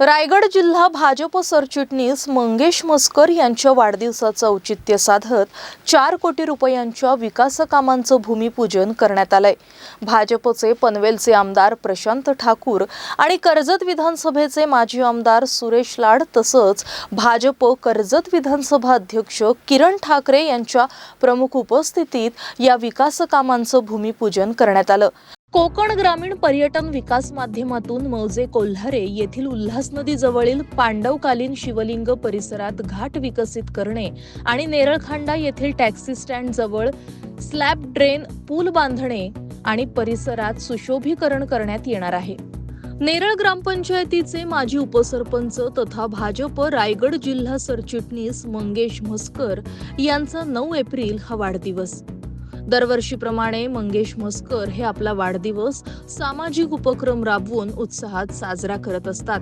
रायगड जिल्हा भाजप सरचिटणीस मंगेश मस्कर यांच्या वाढदिवसाचं औचित्य साधत चार कोटी रुपयांच्या विकास कामांचं भूमिपूजन करण्यात आलंय. भाजपचे पनवेलचे आमदार प्रशांत ठाकूर आणि कर्जत विधानसभेचे माजी आमदार सुरेश लाड तसंच भाजप कर्जत विधानसभा अध्यक्ष किरण ठाकरे यांच्या प्रमुख उपस्थितीत या विकास कामांचं भूमिपूजन करण्यात आलं. कोकण ग्रामीण पर्यटन विकास माध्यमातून मौजे कोल्हारे येथील उल्हास नदी जवळील पांडवकालीन शिवलिंग परिसरात घाट विकसित करणे आणि नेरळखांडा येथील टॅक्सी स्टँड जवळ स्लॅब ड्रेन पूल बांधणे आणि परिसरात सुशोभीकरण करण्यात येणार आहे. नेरळ ग्रामपंचायतीचे माजी उपसरपंच तथा भाजप रायगड जिल्हा सरचिटणीस मंगेश म्हस्कर यांचा नऊ एप्रिल हा वाढदिवस. दरवर्षीप्रमाणे मंगेश म्हस्कर हे आपला वाढदिवस सामाजिक उपक्रम राबवून उत्साहात साजरा करत असतात.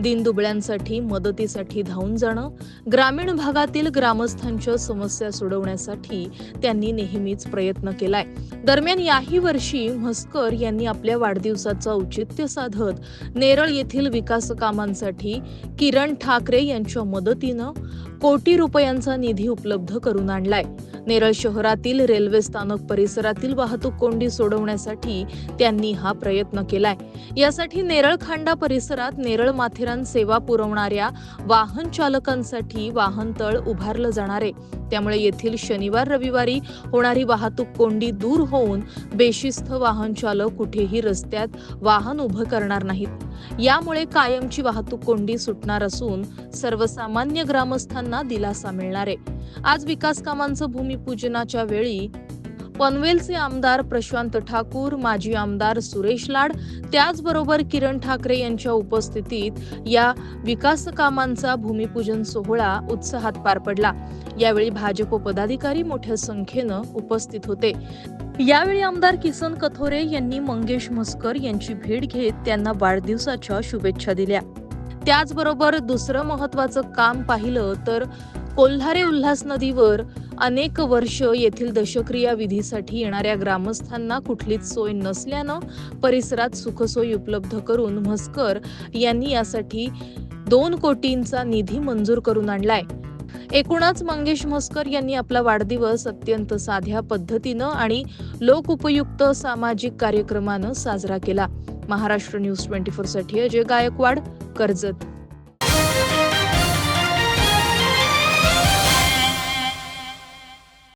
दिनदुबळ्यांसाठी मदतीसाठी धावून जाणं ग्रामीण भागातील ग्रामस्थांच्या समस्या सोडवण्यासाठी त्यांनी नेहमीच प्रयत्न केलाय. दरम्यान याही वर्षी म्हस्कर यांनी आपल्या वाढदिवसाचं औचित्य साधत नेरळ येथील विकास कामांसाठी किरण ठाकरे यांच्या मदतीनं कोटी रुपयांचा निधी उपलब्ध करून आणलाय. नेरळ शहरातील रेल्वे स्थानक परिसरातील वाहतूक कोंडी सोडवण्यासाठी त्यांनी हा प्रयत्न केलाय. यासाठी नेरळ खांडा परिसरात नेरळ माथेरान सेवा पुरवणाऱ्या वाहन चालकांसाठी वाहनतळ उभारलं जाणार आहे. त्यामुळे येथील शनिवार रविवारी होणारी वाहतूक कोंडी दूर होऊन बेशिस्त वाहन चालक कुठेही रस्त्यात वाहन उभं करणार नाहीत. यामुळे कायमची वाहतूक कोंडी सुटणार असून सर्वसामान्य ग्रामस्थांना दिलासा मिळणार आहे. आज विकास कामांचं भूमिपूजनाच्या वेळी पनवेलचे आमदार प्रशांत ठाकूर माजी आमदार सुरेश लाड त्याचबरोबर किरण ठाकरे यांच्या उपस्थितीत या विकास कामांचा भूमिपूजन सोहळा उत्साहात पार पडला. यावेळी भाजप पदाधिकारी मोठ्या संख्येनं उपस्थित होते. यावेळी आमदार किसन कथोरे यांनी मंगेश मस्कर यांची भेट घेत त्यांना वाढदिवसाच्या शुभेच्छा दिल्या. त्याचबरोबर दुसरं महत्वाचं काम पाहिलं तर कोल्हारे उल्हास नदीवर अनेक वर्ष येथील दशक्रिया विधीसाठी येणाऱ्या ग्रामस्थांना कुठलीच सोय नसल्यानं परिसरात सुखसोयी उपलब्ध करून म्हस्कर यांनी यासाठी दोन कोटींचा निधी मंजूर करून आणलाय. एकूणच मंगेश म्हस्कर यांनी आपला वाढदिवस अत्यंत साध्या पद्धतीनं आणि लोकउपयुक्त सामाजिक कार्यक्रमानं साजरा केला. महाराष्ट्र न्यूज ट्वेंटी फोरसाठी अजय गायकवाड कर्जत.